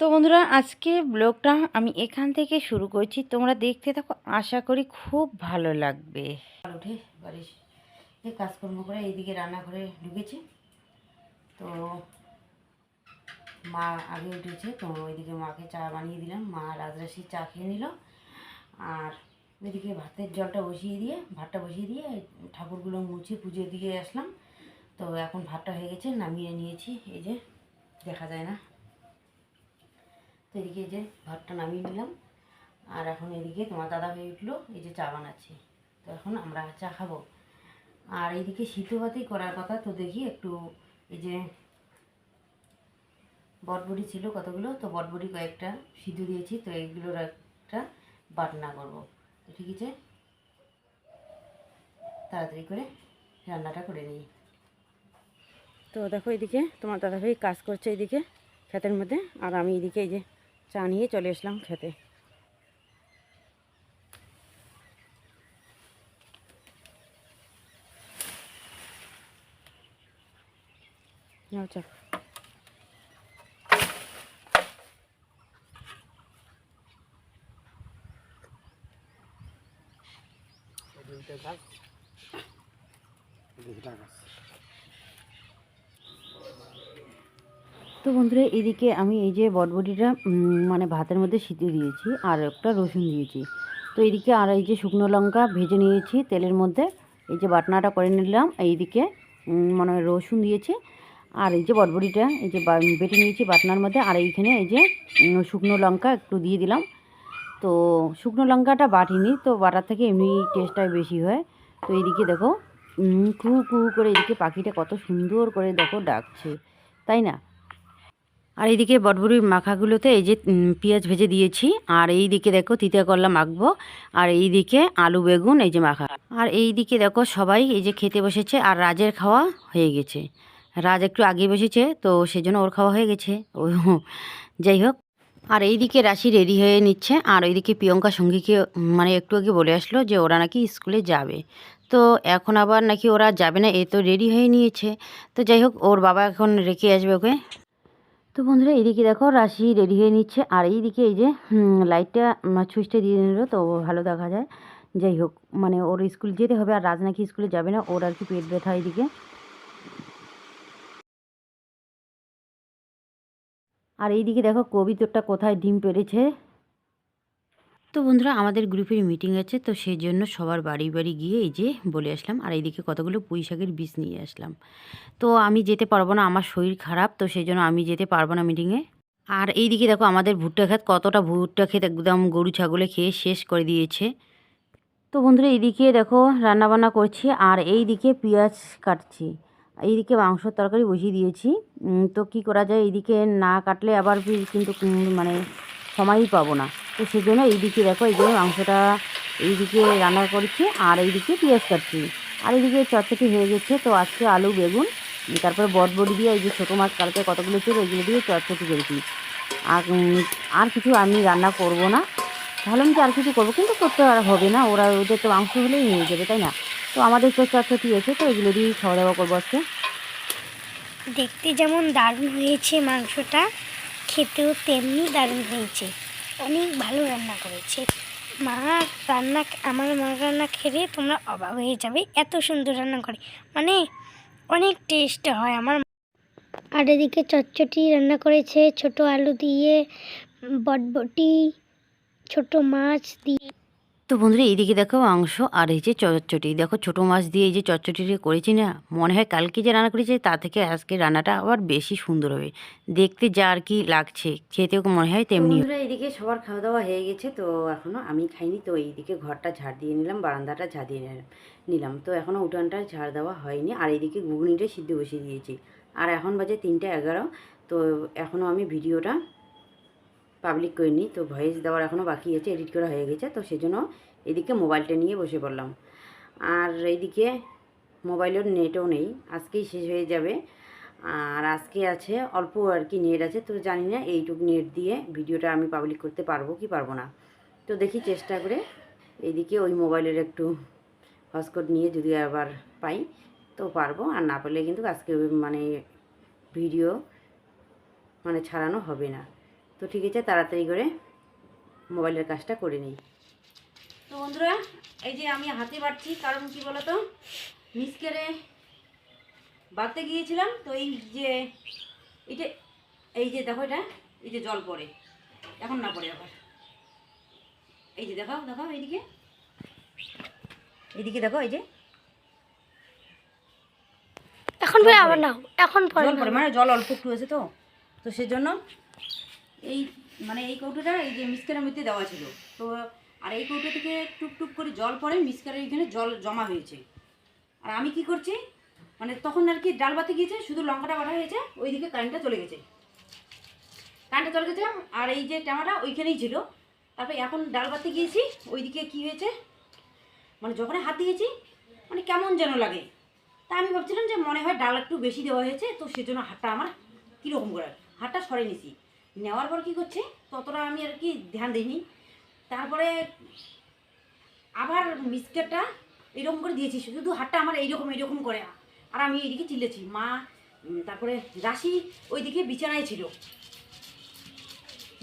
তো বন্ধুরা, আজকে ব্লগটা আমি এখান থেকে শুরু করছি। তোমরা দেখতে থাকো, আশা করি খুব ভালো লাগবে। উঠে বাড়ির কাজকর্ম করে এইদিকে রান্নাঘরে ঢুকেছি। তো মা আগে উঠেছে, তো ওইদিকে মাকে চা বানিয়ে দিলাম। মা রাজরাশি চা খেয়ে নিল আর ওইদিকে ভাতের জলটা বসিয়ে দিয়ে, ভাতটা বসিয়ে দিয়ে ঠাকুরগুলো মুছে পুজো দিয়ে আসলাম। তো এখন ভাতটা হয়ে গেছে, নামিয়ে নিয়েছি। এই যে, দেখা যায় না। তো এদিকে যে ভাতটা নামিয়ে নিলাম। আর এখন এদিকে তোমার দাদা হয়ে উঠল, এই যে চা বানাচ্ছি। তো এখন আমরা চা খাব। আর এইদিকে সিদ্ধ ভাতেই করার কথা, তো দেখি একটু এই যে বটবড়ি ছিল কতগুলো, তো বটবড়ি কয়েকটা সিদ্ধ দিয়েছি, তো এইগুলোর একটা বাটনা করব। তো ঠিক আছে? তাড়াতাড়ি করে রান্নাটা করে নিই। তো দেখো এদিকে তোমার দাদাভাই কাজ করছে এদিকে ক্ষেতের মধ্যে। আর আমি এদিকে এই যে চা নিয়ে চলে আসলাম খেতে। চা। তো বন্ধুরা, এদিকে আমি এই যে বটবটিটা মানে ভাতের মধ্যে সিদ্ধ দিয়েছি, আর একটা রসুন দিয়েছি। তো এদিকে আর এই যে শুকনো লঙ্কা ভেজে নিয়েছি তেলের মধ্যে, এই যে বাটনাটা করে নিলাম, এইদিকে মানে রসুন দিয়েছি, আর এই যে বটবটিটা, এই যে বেটে নিয়েছি বাটনার মধ্যে, আর এইখানে এই যে শুকনো লঙ্কা একটু দিয়ে দিলাম। তো শুকনো লঙ্কাটা বাটিনি, তো বাটার থেকে এমনি টেস্টটা বেশি হয়। তো এইদিকে দেখো কু কু করে এদিকে পাখিটা কত সুন্দর করে দেখো ডাকছে, তাই না? আর এইদিকে বটবড়ির মাখাগুলোতে এই যে পেঁয়াজ ভেজে দিয়েছি। আর এই দিকে দেখো তিতা করলা মাখবো আর এই দিকে আলু বেগুন, এই যে মাখা। আর এই দিকে দেখো সবাই এই যে খেতে বসেছে। আর রাজের খাওয়া হয়ে গেছে। রাজ একটু আগে বসেছে, তো সেজন্য ওর খাওয়া হয়ে গেছে। ও, যাই হোক। আর এইদিকে রাশি রেডি হয়ে নিচ্ছে। আর ওইদিকে প্রিয়ঙ্কা সঙ্গীকে মানে একটু আগে বলে আসলো যে ওরা নাকি স্কুলে যাবে। তো এখন আবার নাকি ওরা যাবে না, এ তো রেডি হয়ে নিয়েছে। তো যাই হোক, ওর বাবা এখন রেখে আসবে ওকে। তো বন্ধুরা এইদিকে দেখো রাশি রেডি হয়ে নিচ্ছে। আর এইদিকে এই যে লাইটটা সুইচটা দিয়ে নিল, তো ভালো দেখা যায়। যাই হোক মানে ওর স্কুল যেতে হবে আর রাজ নাকি স্কুলে যাবে না, ওর আর কি পেট ব্যথা এইদিকে আর এইদিকে দেখো কবিতরটা কোথায়, ডিম পেড়েছে। তো বন্ধুরা, আমাদের গ্রুপের মিটিং আছে, তো সেই জন্য সবার বাড়ি বাড়ি গিয়ে এই যে বলে আসলাম, আর এইদিকে কতগুলো পুঁই শাকের বীজ নিয়ে আসলাম। তো আমি যেতে পারব না, আমার শরীর খারাপ, তো সেই জন্য আমি যেতে পারব না মিটিংয়ে আর এইদিকে দেখো, আমাদের ভুট্টা ক্ষেত কতটা ভুট্টা খেত একদম গরু ছাগলে খেয়ে শেষ করে দিয়েছে। তো বন্ধুরা, এইদিকে দেখো রান্নাবান্না করছি, আর এইদিকে পেঁয়াজ কাটছি। এইদিকে মাংসর তরকারি বসিয়ে দিয়েছি। তো কি করা যায়, এইদিকে না কাটলে আবার কিন্তু মানে সময়ই পাবো না। তো সেই জন্য এইদিকে দেখো, এই যে মাংসটা এইদিকে রান্না করছি আর এইদিকে পেঁয়াজ কাটছি। আর এইদিকে চটচটি হয়ে গেছে, তো আজকে আলু, বেগুন, তারপরে বটবড়ি দিয়ে এই যে ছোটো মাছ, কালকে কতগুলো ছিল ওইগুলো দিয়ে চটচটি করেছি। আর আর কিছু আমি রান্না করব না। ভাবলাম যে আর কিছু করব, কিন্তু করতে আর হবে না, ওরা ওদের তো মাংস হলেই নিয়ে যাবে, তাই না? তো আমাদের তো চটচটি আছে, তো এগুলো দিয়েই খাওয়া দাওয়া করব আজকে। দেখতে যেমন দারুণ হয়েছে মাংসটা, খেতেও তেমনি দারুণ হয়েছে। অনেক ভালো রান্না করেছে। মা রান্না আমার মা রান্না খেলে তোমরা অবাক হয়ে যাবে এত সুন্দর রান্না করে। মানে অনেক টেস্ট হয় আমার আর এদিকে চটচটি রান্না করেছে, ছোট আলু দিয়ে, বটবটি, ছোট মাছ দিয়ে। তো বন্ধুরা এইদিকে দেখো মাংস আর এই যে চটচটি দেখো ছোটো মাছ দিয়ে এই যে চটচটিটা করেছি না মনে হয় কালকে যে রান্না করেছি তা থেকে আজকে রান্নাটা আবার বেশি সুন্দর হবে। দেখতে যা আর কি লাগছে খেতেও মনে হয় তেমনি বন্ধুরা এইদিকে সবার খাওয়া দাওয়া হয়ে গেছে তো এখনও আমি খাইনি তো এইদিকে ঘরটা ঝাড় দিয়ে নিলাম বারান্দাটা ঝাড় দিয়ে নিলাম নিলাম। তো এখনও উঠানটা ঝাড় দেওয়া হয়নি আর এইদিকে ঘুগনিটা সিদ্ধ বসিয়ে দিয়েছি। আর এখন বাজে তিনটে এগারো তো এখনও আমি ভিডিওটা পাবলিক করিনি, তো ভয়েস দেওয়ার এখনও বাকি আছে এডিট করা হয়ে গেছে, তো সেজন্য এদিকে মোবাইলটা নিয়ে বসে পড়লাম। আর এইদিকে মোবাইলের নেটও নেই, আজকেই শেষ হয়ে যাবে। আর আজকে আছে, অল্প আর কি নেট আছে, তো জানি না এইটুকু নেট দিয়ে ভিডিওটা আমি পাবলিক করতে পারব কি পারব না। তো দেখি চেষ্টা করে, এইদিকে ওই মোবাইলের একটু হটস্পট নিয়ে যদি আবার পাই, তো পারব। আর না পারলে কিন্তু আজকে মানে ভিডিও মানে ছাড়ানো হবে না। তো ঠিক আছে তাড়াতাড়ি করে মোবাইলের কাজটা করে নিই। তো বন্ধুরা এই যে আমি হাতে বাড়ছি কারণ কি বলতো? মিসকেরে বাড়তে গিয়েছিলাম তো এই যে এটা এই যে দেখো এটা এই যে জল পড়ে। এখন না পড়ে আবার। এই যে দেখাও দেখাও এইদিকে। এইদিকে দেখো এই যে। এখন পরে আবার না এখন পরে জল পড়ে মানে জল অল্প একটু আছে তো। তো সেজন্য এই মানে এই কৌটোটা এই যে মিসকারের মধ্যে দেওয়া ছিল। তো আর এই কৌটো থেকে টুপ টুপ করে জল পড়ে মিসকারের এখানে জল জমা হয়েছে। আর আমি কি করছি মানে তখন আর কি ডাল বাতি গিয়েছে, শুধু লঙ্কাটা বাটা হয়েছে, ওইদিকে কারেন্টটা চলে গেছে। কারেন্টটা চলে গেছে, আর এই যে টামাটা ওইখানেই ছিল। তারপরে এখন ডাল বাতি গিয়েছি, ওইদিকে কি হয়েছে মানে যখন হাত দিয়েছি মানে কেমন যেন লাগে। তা আমি ভাবছিলাম যে মনে হয় ডাল একটু বেশি দেওয়া হয়েছে, তো সেজন্য হাতটা আমার কীরকম করে, হাতটা সরে নিছি। নেওয়ার পর কি করছে? ততটা আমি আর কি ধ্যান দিইনি। তারপরে আবার মিসকেটটা এরকম করে দিয়েছি, শুধু হাতটা আমার এইরকম এইরকম করে। আর আমি এইদিকে চিল্লেছি, মা তারপরে রাশি ওইদিকে বিছানায় ছিল।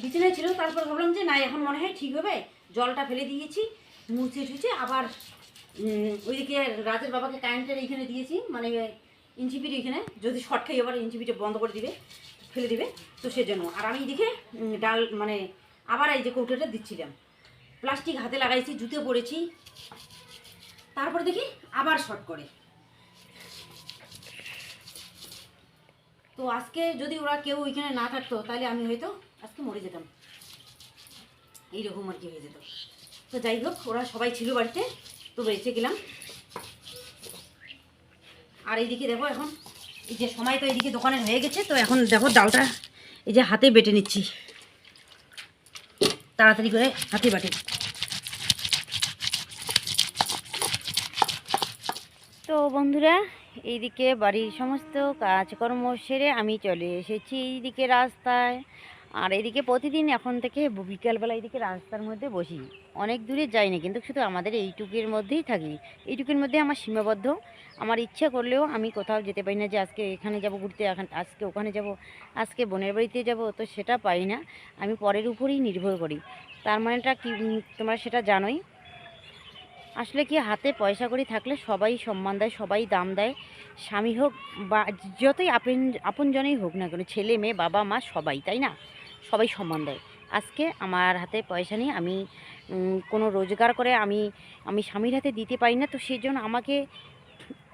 বিছানায় ছিল, তারপর ভাবলাম যে না, এখন মনে হয় ঠিক হবে। জলটা ফেলে দিয়েছি, মুছে টুছে আবার ওইদিকে রাতের বাবাকে কারেন্টের এইখানে দিয়েছি মানে ইঞ্চিপির এইখানে যদি শর্ট খাই আবার ইঞ্চিপিটা বন্ধ করে দিবে। ফেলে দিবে। তো সেজন্য। আর আমি এদিকে ডাল মানে আবার এই যে কৌটোটা দিচ্ছিলাম। প্লাস্টিক হাতে লাগাইছি, জুতে পরেছি। তারপর দেখি আবার শর্ট করে। তো আজকে যদি ওরা কেউ ওইখানে না থাকতো, তাহলে আমি হয়তো আজকে মরে যেতাম। এইরকম আর কি হয়ে যেত। তো যাই হোক, ওরা সবাই ছিল বাড়িতে, তো বেঁচে গেলাম। আর এইদিকে দেখো এখন এই যে সময় তো এইদিকে দোকানে হয়ে গেছে, তো এখন দেখো ডালটা এই যে হাতে বেটে নিচ্ছি। তাড়াতাড়ি করে হাতে বাটে। তো বন্ধুরা, এইদিকে বাড়ির সমস্ত কাজকর্ম সেরে আমি চলে এসেছি এইদিকে রাস্তায়। আর এদিকে প্রতিদিন এখন থেকে বিকালবেলা এইদিকে রাস্তার মধ্যে বসি। অনেক দূরে যাই না কিন্তু শুধু আমাদের এইটুকুর মধ্যেই থাকি। এইটুকুর মধ্যে আমার সীমাবদ্ধ। আমার ইচ্ছা করলেও আমি কোথাও যেতে পারি না যে আজকে এখানে যাব, ঘুরতে আজকে ওখানে যাব, আজকে বোনের বাড়িতে যাব, তো সেটা পাই না। আমি পরের উপরেই নির্ভর করি। তার মানেটা কি? তোমরা সেটা জানোই। আসলে কি হাতে পয়সা করি থাকলে সবাই সম্মান দেয়, সবাই দাম দেয়। স্বামী হোক বা যতই আপন, আপনজনেই হোক না কেন, ছেলে, মেয়ে, বাবা, মা, সবাই, তাই না? সবাই সম্মান দেয়। আজকে আমার হাতে পয়সা নেই, আমি কোনো রোজগার করে আমি আমি স্বামীর হাতে দিতে পারি না, তো সেই জন্য আমাকে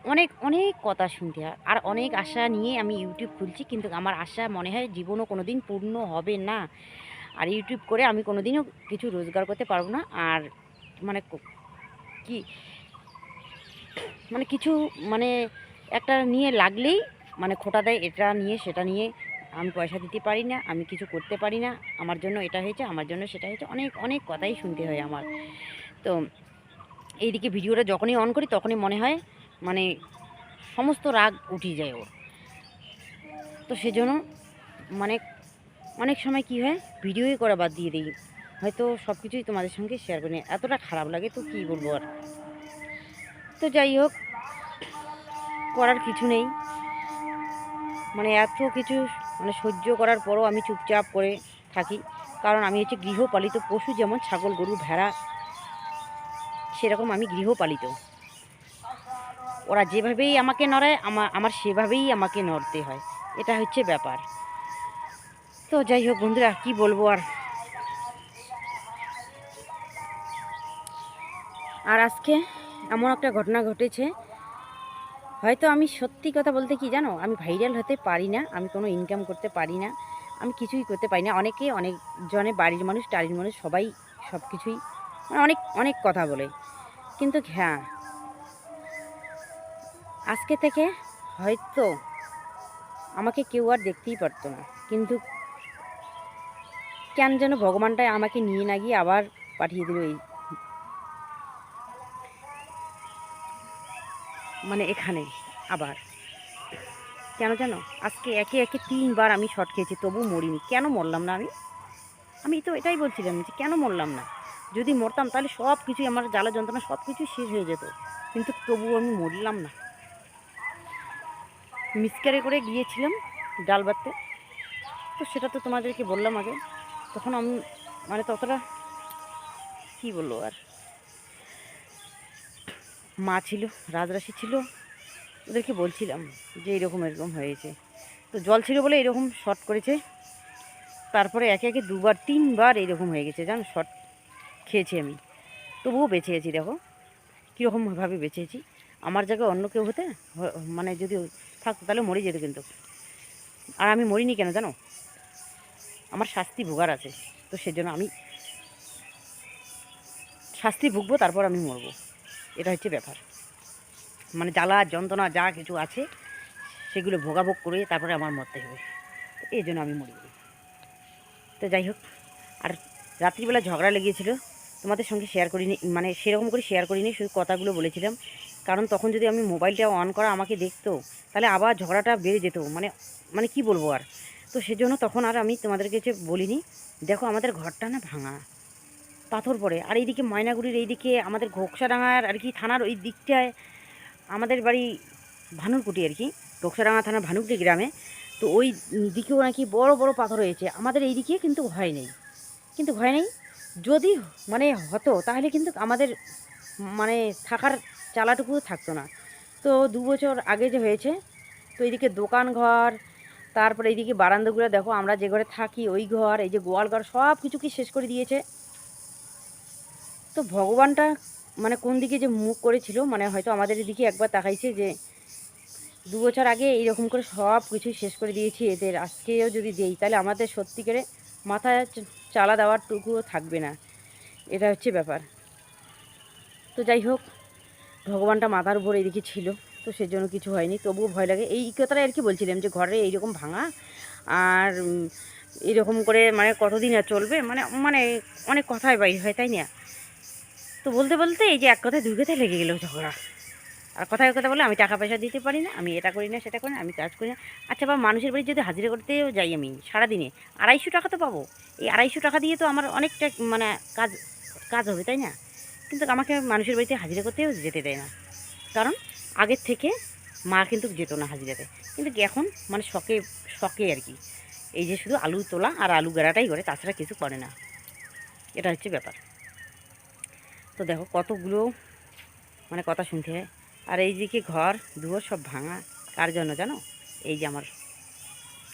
অনেক অনেক কথা শুনতে হয়। আর অনেক আশা নিয়ে আমি ইউটিউব খুলছি কিন্তু আমার আশা মনে হয় জীবনও কোনো দিন পূর্ণ হবে না। আর ইউটিউব করে আমি কোনো দিনও কিছু রোজগার করতে পারব না। আর মানে কি মানে কিছু মানে একটা নিয়ে লাগলেই মানে খোটা দেয় এটা নিয়ে সেটা নিয়ে আমি পয়সা দিতে পারি না আমি কিছু করতে পারি না। আমার জন্য এটা হয়েছে আমার জন্য সেটা হয়েছে অনেক অনেক কথাই শুনতে হয় আমার। তো এইদিকে ভিডিওটা যখনই অন করি তখনই মনে হয় মানে সমস্ত রাগ উঠে যায় ওর। তো সেজন্য মানে অনেক সময় কি হয় ভিডিওই করা বাদ দিয়ে দিই। হয়তো সব কিছুই তোমাদের সঙ্গে শেয়ার করি। এতটা খারাপ লাগে তো কী বলব আর। তো যাই হোক, করার কিছু নেই। মানে এত কিছু মানে সহ্য করার পরও আমি চুপচাপ করে থাকি। কারণ আমি হচ্ছে গৃহপালিত পশু যেমন ছাগল, গরু, ভেড়া, সেরকম আমি গৃহপালিত। ওরা যেভাবেই আমাকে নড়ায় আমার আমার সেভাবেই আমাকে নড়তে হয়। এটা হচ্ছে ব্যাপার। তো যাই হোক বন্ধুরা, কি বলব আর? আর আজকে এমন একটা ঘটনা ঘটেছে। হয়তো আমি সত্যি কথা বলতে কি জানো? আমি ভাইরাল হতে পারি না, আমি কোনো ইনকাম করতে পারি না, আমি কিছুই করতে পারি না। অনেকে অনেক জনে বাড়ির মানুষ টাড়ির মানুষ, সবাই সব কিছুই মানে অনেক অনেক কথা বলে। কিন্তু হ্যাঁ আজকে থেকে হয়তো আমাকে কেউ আর দেখতেই পারতো না। কিন্তু কেন যেন ভগবানটাই আমাকে নিয়ে না গিয়ে আবার পাঠিয়ে দিল এই মানে এখানে আবার। কেন জানো? আজকে একে একে তিনবার আমি শর্ট খেয়েছি, তবু মরিনি। কেন মরলাম না আমি? আমি তো এটাই বলছিলাম যে কেন মরলাম না? যদি মরতাম তাহলে সব কিছুই আমার জ্বালা যন্ত্রণা সব কিছুই শেষ হয়ে যেত। কিন্তু তবু আমি মরলাম না। মিসকারে করে গিয়েছিলাম ডাল বাটতে। তো সেটা তো তোমাদেরকে বললাম আগে। তখন আমি মানে ততটা কি বলব আর? মা ছিল, রাজরাশি ছিল, ওদেরকে বলছিলাম যে এরকম এরকম হয়েছে। তো জল ছিল বলে এরকম শর্ট করেছে। তারপরে একে একে দুবার, তিনবার এরকম হয়ে গেছে, জানো? শর্ট খেয়েছি আমি। তবুও বেঁচে আছি, দেখো। কীরকমভাবে বেঁচে আছি। আমার জায়গায় অন্য কেউ হতে মানে যদি থাকতো, তাহলে মরে যেত কিন্তু। আর আমি মরিনি কেন জানো? আমার শাস্তি ভোগার আছে, তো সেজন্য আমি শাস্তি ভুগবো, তারপর আমি মরবো। এটা হচ্ছে ব্যাপার। মানে জ্বালা, যন্ত্রণা, যা কিছু আছে, সেগুলো ভোগাভোগ করে তারপরে আমার মরতে হবে। তো এই জন্য আমি মরি। তো যাই হোক, আর রাত্রিবেলা ঝগড়া লেগেছিল, তোমাদের সঙ্গে শেয়ার করিনি মানে সেরকম করে শেয়ার করিনি, শুধু কথাগুলো বলেছিলাম। কারণ তখন যদি আমি মোবাইলটা অন করা আমাকে দেখতো, তাহলে আবার ঝগড়াটা বেড়ে যেত। মানে মানে কি বলব আর? তো সেজন্য তখন আর আমি তোমাদের কাছে বলিনি, দেখো আমাদের ঘরটা না ভাঙা, পাথর পড়ে। আর এইদিকে ময়নাগুড়ির এইদিকে আমাদের ঘোকসাডাঙ্গার আর কি থানার ওই দিকটায় আমাদের বাড়ি ভানুরকুটি আর কি, ঘোকসাডাঙ্গা থানার ভানুকুটি গ্রামে। তো ওই দিকেও নাকি বড় বড় পাথর হয়েছে। আমাদের এই দিকে কিন্তু ভয় নেই। কিন্তু ভয় নেই? যদি মানে হতো, তাহলে কিন্তু আমাদের মানে থাকার চালাটুকু থাকতো না। তো দু বছর আগে যে হয়েছে, তো এইদিকে দোকান ঘর, তারপরে এইদিকে বারান্দাগুলো দেখো, আমরা যে ঘরে থাকি ওই ঘর, এই যে গোয়াল ঘর, সব কিছু কি শেষ করে দিয়েছে। তো ভগবানটা মানে কোন দিকে যে মুখ করেছিল মানে হয়তো আমাদের এদিকে একবার তাকাইছে যে দু বছর আগে এইরকম করে সব কিছুই শেষ করে দিয়েছি, এদের আজকেও যদি দেই, তাহলে আমাদের সত্যিকারে মাথায় চ- চালা দেওয়ার টুকুও থাকবে না। এটা হচ্ছে ব্যাপার। তো যাই হোক ভগবানটা মাথার উপর এদিকে ছিল, তো সেজন্য কিছু হয়নি। তবুও ভয় লাগে। এই কথাটা আর কি বলছিলাম যে ঘরে এইরকম ভাঙা আর এরকম করে মানে কতদিন আর চলবে? মানে মানে অনেক কথাই বাই হয়, তাই না? তো বলতে বলতে এই যে এক কথায় কথায় লেগে গেলো ঝগড়া। আর কথায় কথা বলে আমি টাকা পয়সা দিতে পারি না, আমি এটা করি না, সেটা করি না, আমি কাজ করি না। আচ্ছা বা মানুষের বাড়ি যদি হাজিরা করতেও যাই আমি সারাদিনে, আড়াইশো টাকা তো পাবো। এই আড়াইশো টাকা দিয়ে তো আমার অনেকটা মানে কাজ কাজ হবে, তাই না? কিন্তু আমাকে মানুষের বাড়িতে হাজিরা করতেও যেতে দেয় না। কারণ আগের থেকে মা কিন্তু যেত না হাজিরাতে। কিন্তু এখন মানে শখে শখে আর কি। এই যে শুধু আলু তোলা আর আলু গেড়াটাই করে, তাছাড়া কিছু করে না। এটা হচ্ছে ব্যাপার। তো দেখো কতগুলো মানে কথা শুনতে হয়। আর এই যে কি ঘর, দুয়ার সব ভাঙা, কার জন্য জানো? এই যে আমার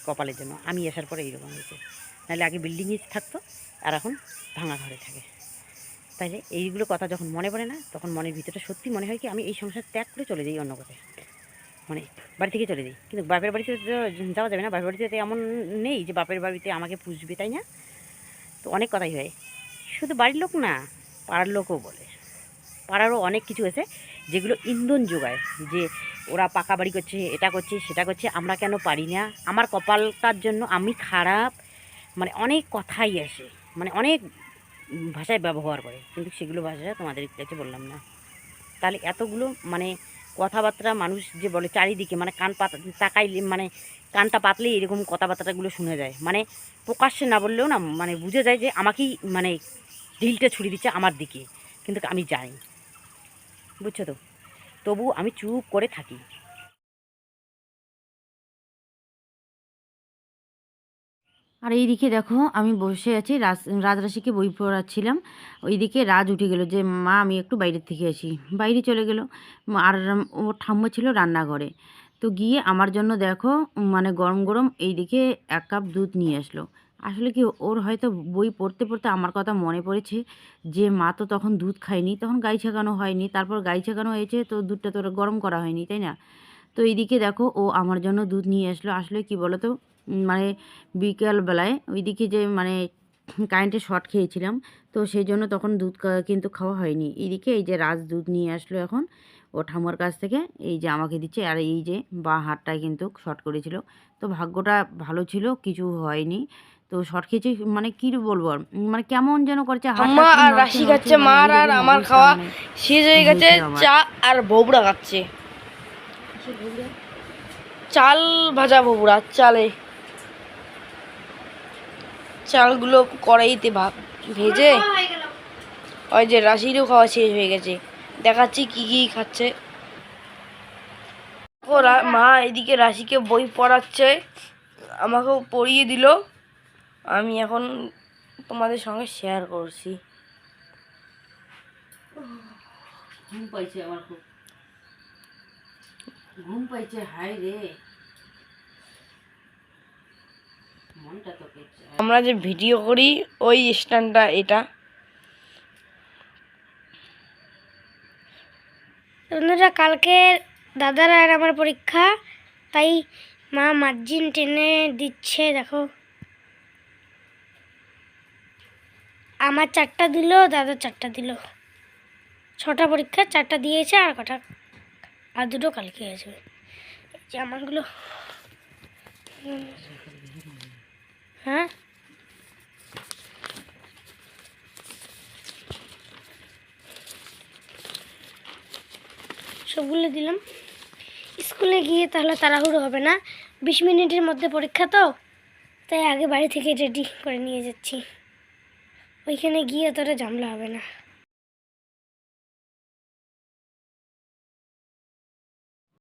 কপালের জন্য। আমি আসার পরে এইরকম হয়েছে। নাহলে আগে বিল্ডিংয়ে থাকতো, আর এখন ভাঙা ঘরে থাকে। তাইলে এইগুলো কথা যখন মনে পড়ে না, তখন মনের ভিতরটা সত্যি মনে হয় কি, আমি এই সংসার ত্যাগ করে চলে যাই অন্য কোথায়। মানে বাড়ি থেকে চলে যাই। কিন্তু বাপের বাড়িতে যাওয়া যাবে না। বাপের বাড়িতে এমন নেই যে বাপের বাড়িতে আমাকে পুষবে, তাই না? তো অনেক কথাই হয়। শুধু বাড়ির লোক না, পাড়ার লোকও বলে। পাড়ারও অনেক কিছু আছে যেগুলো ইন্ধন যোগায়। যে ওরা পাকা বাড়ি করছে, এটা করছে, সেটা করছে, আমরা কেন পারি না? আমার কপালটার জন্য আমি খারাপ। মানে অনেক কথাই আসে। মানে অনেক ভাষায় ব্যবহার করে, কিন্তু সেগুলো ভাষা তোমাদের কাছে বললাম না। তাহলে এতগুলো মানে কথাবার্তা মানুষ যে বলে চারিদিকে মানে কান পাতা, তাকাইলে মানে কানটা পাতলেই এরকম কথাবার্তাগুলো শুনে যায়। মানে প্রকাশ্যে না বললেও না মানে বুঝে যায় যে আমাকেই মানে ঢিলটা ছুড়ে দিচ্ছে আমার দিকে, কিন্তু আমি যাই। বুঝছ তো? তবু আমি চুপ করে থাকি। আর এইদিকে দেখো, আমি বসে আছি, রাজ, রাজরাশিকে বই পড়াচ্ছিলাম। ওইদিকে রাজ উঠে গেল যে, মা, আমি একটু বাইরের থেকে আসি। বাইরে চলে গেল। আর ও ঠাম্মা ছিল রান্নাঘরে। তো গিয়ে আমার জন্য দেখো মানে গরম গরম এইদিকে এক কাপ দুধ নিয়ে আসলো। আসলে কি, ওর হয়তো বই পড়তে পড়তে আমার কথা মনে পড়েছে যে, মা তো তখন দুধ খায়নি, তখন গাই ছেঁকানো হয়নি, তারপর গাই ছেঁকানো হয়েছে, তো দুধটা তো গরম করা হয়নি, তাই না? তো এইদিকে দেখো ও আমার জন্য দুধ নিয়ে আসলো। আসলে কি বলো তো মানে বিকালবেলায় ওইদিকে যে মানে কারেন্টে শর্ট খেয়েছিলাম তো সেই জন্য তখন দুধ কিন্তু খাওয়া হয়নি। এইদিকে এই যে রাজ দুধ নিয়ে আসলো এখন ও ঠাম্মার কাছ থেকে এই যে আমাকে দিচ্ছে আর এই যে বা হাতটায় কিন্তু শর্ট করেছিল। তো ভাগ্যটা ভালো ছিল কিছু হয়নি। তো শর্ট খেয়েছি মানে কি বলব আর মানে কেমন যেন করছে আম্মা আর রাশি খাচ্ছে মার আর আমার খাওয়া। শেষ হয়ে গেছে চা আর ববুড়া খাচ্ছে। চাল ভাজা ববুড়া চালে। চালগুলো কড়াইতে ভাব ভেজে। ওই যে রাশিরও খাওয়া শেষ হয়ে গেছে। দেখাচ্ছি কি কি খাচ্ছে। ওরা মা এদিকে রাশিকে বই পড়াচ্ছে। আমাকেও পড়িয়ে দিল। আমি এখন তোমাদের সঙ্গে শেয়ার করছি। ঘুম পাইছে আমার খুব। ঘুম পাইছে হাই রে মনটা তো পেয়েছে আমরা যে ভিডিও করি ওই স্ট্যান্ডটা এটা। বন্ধুরা কালকে দাদার আর আমার পরীক্ষা তাই মা মার্জিন টেনে দিচ্ছে দেখো। আমার চারটা দিল দাদা চারটা দিল। ছটা পরীক্ষা চারটা দিয়েছে আর কটা আর দুটো কালকে আসবে। হুম। হ্যাঁ? সবগুলো দিলাম। স্কুলে গিয়ে তাহলে তাড়াহুড়ো হবে না। বিশ মিনিটের মধ্যে পরীক্ষা তো। তাই আগে বাড়ি থেকে রেডি করে নিয়ে যাচ্ছি। ওইখানে গিয়ে তোরা জামলা হবে না।